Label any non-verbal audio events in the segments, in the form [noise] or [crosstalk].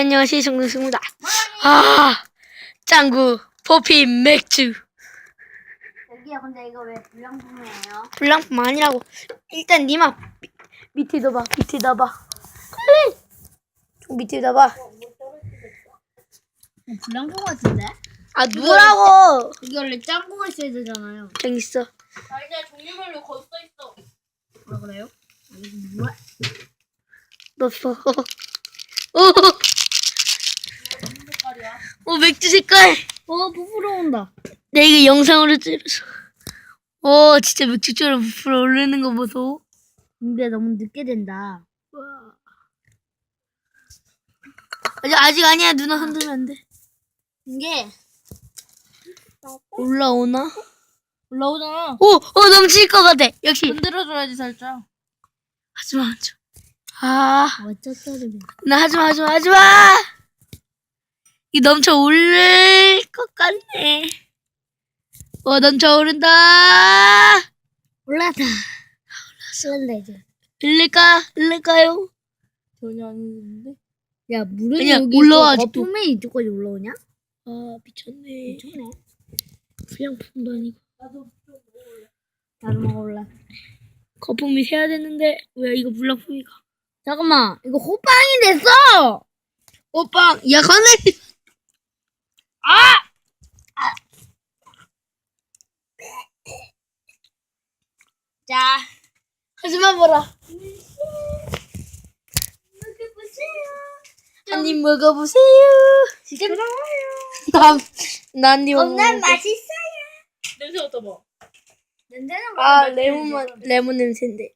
안녕하세요 정동수입니다. 아 짱구 포피 맥주 여기요 근데 이거 왜 불량품이에요? 불량품 아니라고 일단 니마 미- 밑에다 봐 밑에다 봐 그래 좀 밑에다 봐아 불량품 같은데? 누라고 이게 원래 짱구가 있어야 되잖아요 정 있어 아니야 종류별로 거써 있어. 아 그래요? 뭐야? 넣었어 오, [laughs] 오 맥주 색깔. 어 부풀어 온다. 내 이거 영상으로 찍어서. 오 진짜 맥주처럼 부풀어 오르는 거 보소. 근데 너무 늦게 된다. 아직 아직 아니야. 누나 흔들면 안 돼. 이게 올라오나? 올라오잖아 오, 오 넘칠 것 같아. 역시. 흔들어줘야지 살짝. 하지마 하지마. 아. 어쩌쩌르 나 하지마 하지마 하지마 이 넘쳐 오를 것 같네. 어 넘쳐 오른다. 올라다. 올라지 흘릴까? 흘릴까요? 전혀 아닌데. 야 물은 아니야, 여기 올라와, 있고 아직도. 거품이 이쪽까지 올라오냐? 아 미쳤네. 미쳤네. 불량품도 아니고. 나도 먹을래 거품이 새야 되는데 왜 이거 불량품이가? 잠깐만 이거 호빵이 됐어! 오빠 야 건네 하지마 보라. 한 입 먹어보세요. 시끄러워요. 난난입 겁나 맛있어요. 냄새부터 봐. 냄새는 아 레몬 맛 레몬 냄새인데.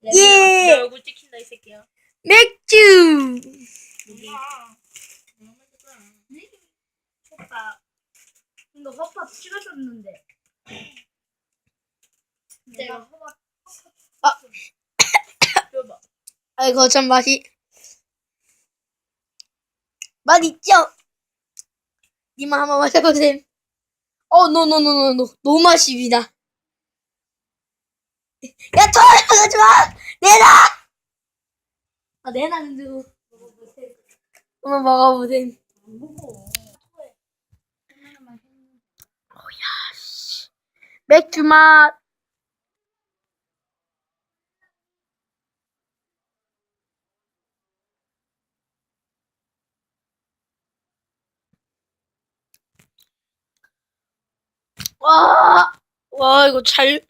내 예! 얼굴 찍힌다 이 새끼야. 맥주! 오빠. 이거 허팝 찍어줬는데. 내가 허팝 줘봐. 아이고 참 맛이 맛 있죠? 니마 한번 마셔보세요. 어 노노노노노. 너무 맛입니다. 야 토하지 하지마! 내놔! 아 내놔는데 뭐. 한번 먹어보세요. 맥주 맛 와, 와, 이거 잘,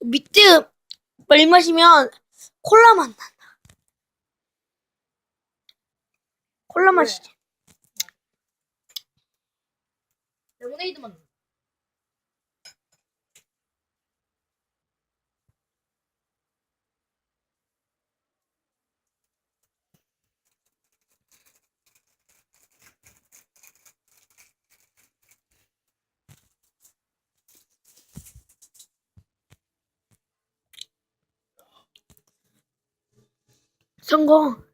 밑에 물 마시면 콜라 맛 난다. 콜라 맛이지. 레모네이드만. 넣어. 成功。